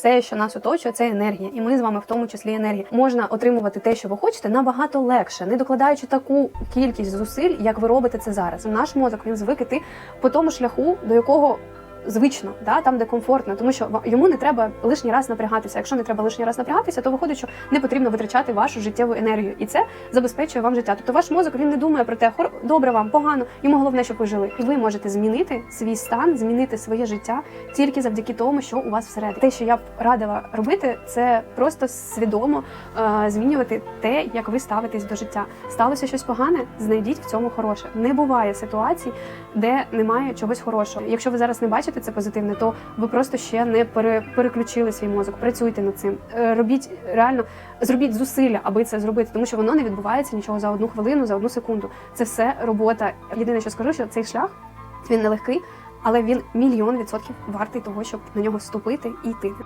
Все, що нас оточує, це енергія, і ми з вами в тому числі енергія. Можна отримувати те, що ви хочете, набагато легше, не докладаючи таку кількість зусиль, як ви робите це зараз. Наш мозок він звик іти по тому шляху, до якого. Звично, да, там де комфортно, тому що йому не треба лишній раз напрягатися. Якщо не треба лишній раз напрягатися, то виходить, що не потрібно витрачати вашу життєву енергію, і це забезпечує вам життя. Тобто ваш мозок він не думає про те, хор добре вам, погано. Йому головне, щоб ви жили. І ви можете змінити свій стан, змінити своє життя тільки завдяки тому, що у вас всередині. Те, що я б радила робити, це просто свідомо е, змінювати те, як ви ставитесь до життя. Сталося щось погане, знайдіть в цьому хороше. Не буває ситуацій, де немає чогось хорошого. Якщо ви зараз не бачите це позитивне, то ви просто ще не пере, переключили свій мозок. Працюйте над цим. Е, Робіть реально зробіть зусилля, аби це зробити, тому що воно не відбувається нічого за одну хвилину, за одну секунду. Це все робота. Єдине, що скажу, що цей шлях він нелегкий, але він мільйон відсотків вартий того, щоб на нього вступити і йти.